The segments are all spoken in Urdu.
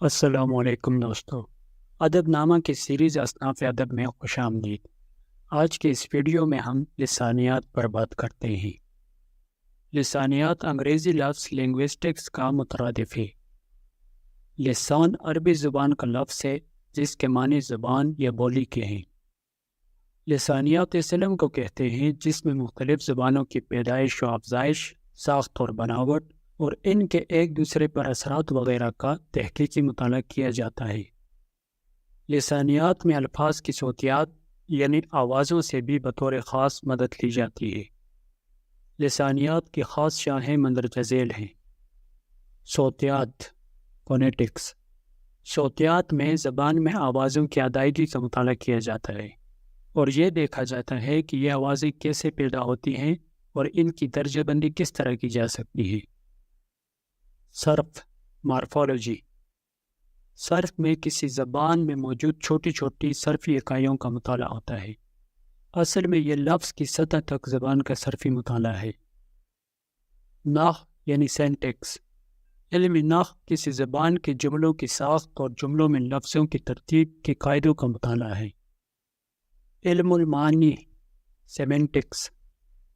السلام علیکم دوستو۔ ادب نامہ کی سیریز اصناف ادب میں خوش آمدید۔ آج کے اس ویڈیو میں ہم لسانیات پر بات کرتے ہیں۔ لسانیات انگریزی لفظ لنگوسٹکس کا مترادف ہے۔ لسان عربی زبان کا لفظ ہے، جس کے معنی زبان یا بولی کے ہیں۔ لسانیات اسلم کو کہتے ہیں جس میں مختلف زبانوں کی پیدائش و افزائش، ساخت اور بناوٹ اور ان کے ایک دوسرے پر اثرات وغیرہ کا تحقیقی مطالعہ کیا جاتا ہے۔ لسانیات میں الفاظ کی صوتیات یعنی آوازوں سے بھی بطور خاص مدد لی جاتی ہے۔ لسانیات کی خاص شاہیں مندرجہ ذیل ہیں۔ صوتیات فونیٹکس صوتیات میں زبان میں آوازوں کی ادائیگی کا مطالعہ کیا جاتا ہے۔ اور یہ دیکھا جاتا ہے کہ یہ آوازیں کیسے پیدا ہوتی ہیں اور ان کی درجہ بندی کس طرح کی جا سکتی ہے۔ صرف مارفولوجی۔ صرف میں کسی زبان میں موجود چھوٹی چھوٹی صرفی اکائیوں کا مطالعہ ہوتا ہے۔ اصل میں یہ لفظ کی سطح تک زبان کا صرفی مطالعہ ہے۔ ناخ یعنی سینٹیکس۔ علم ناخ کسی زبان کے جملوں کی ساخت اور جملوں میں لفظوں کی ترتیب کے قاعدوں کا مطالعہ ہے۔ علم المعانی۔ سیمنٹکس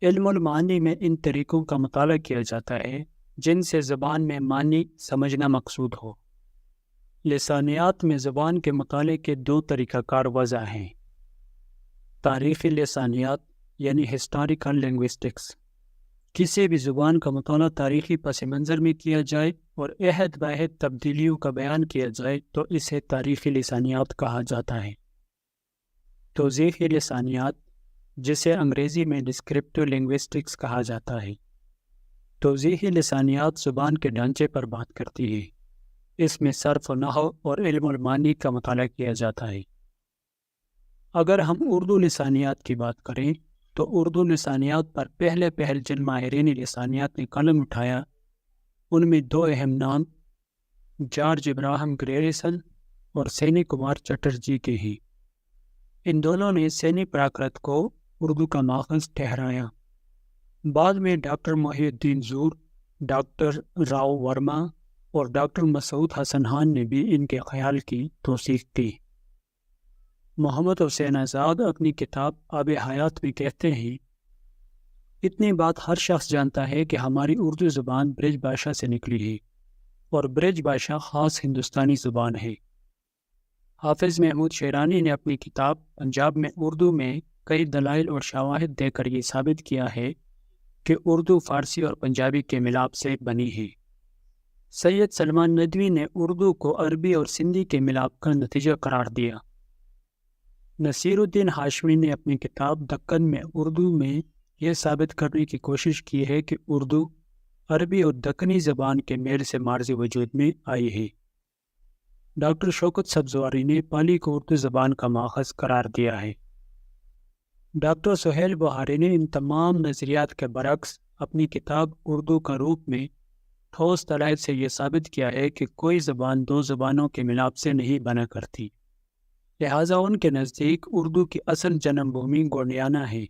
علم المعانی میں ان طریقوں کا مطالعہ کیا جاتا ہے۔ جن سے زبان میں معنی سمجھنا مقصود ہو۔ لسانیات میں زبان کے مطالعے کے دو طریقہ کار وضع ہیں۔ تاریخی لسانیات یعنی ہسٹوریکل لنگوسٹکس کسی بھی زبان کا مطالعہ تاریخی پس منظر میں کیا جائے اور عہد بحد تبدیلیوں کا بیان کیا جائے تو اسے تاریخی لسانیات کہا جاتا ہے۔ توضیحی لسانیات، جسے انگریزی میں ڈسکرپٹیو لنگوسٹکس کہا جاتا ہے۔ توضیحی لسانیات زبان کے ڈھانچے پر بات کرتی ہے۔ اس میں صرف و نحو اور علم المانی کا مطالعہ کیا جاتا ہے۔ اگر ہم اردو لسانیات کی بات کریں، تو اردو لسانیات پر پہلے پہل جن ماہرین لسانیات نے قلم اٹھایا، ان میں دو اہم نام، جارج ابراہم گریریسن اور سینی کمار چٹرجی کے ہیں۔ ان دونوں نے سینی پراکرت کو اردو کا ماخذ ٹھہرایا۔ بعد میں ڈاکٹر محی الدین زور، ڈاکٹر راؤ ورما اور ڈاکٹر مسعود حسن خان نے بھی ان کے خیال کی توثیق کی محمد حسین آزاد اپنی کتاب آب حیات میں کہتے ہیں، اتنی بات ہر شخص جانتا ہے کہ ہماری اردو زبان برج بھاشا سے نکلی ہے اور برج بھاشا خاص ہندوستانی زبان ہے۔ حافظ محمود شیرانی نے اپنی کتاب پنجاب میں اردو میں کئی دلائل اور شواہد دے کر یہ ثابت کیا ہے کہ اردو، فارسی اور پنجابی کے ملاپ سے بنی ہے۔ سید سلمان ندوی نے اردو کو عربی اور سندھی کے ملاپ کا نتیجہ قرار دیا۔ نصیر الدین ہاشمی نے اپنی کتاب دکن میں اردو میں یہ ثابت کرنے کی کوشش کی ہے کہ اردو عربی اور دکنی زبان کے میل سے مارزی وجود میں آئی ہے۔ ڈاکٹر شوکت سبزواری نے پالی کو اردو زبان کا ماخذ قرار دیا ہے۔ ڈاکٹر سہیل بہاری نے ان تمام نظریات کے برعکس اپنی کتاب اردو کا روپ میں ٹھوس طرح سے یہ ثابت کیا ہے کہ کوئی زبان دو زبانوں کے ملاپ سے نہیں بنا کرتی، لہٰذا ان کے نزدیک اردو کی اصل جنم بھومی گونڈیانہ ہے۔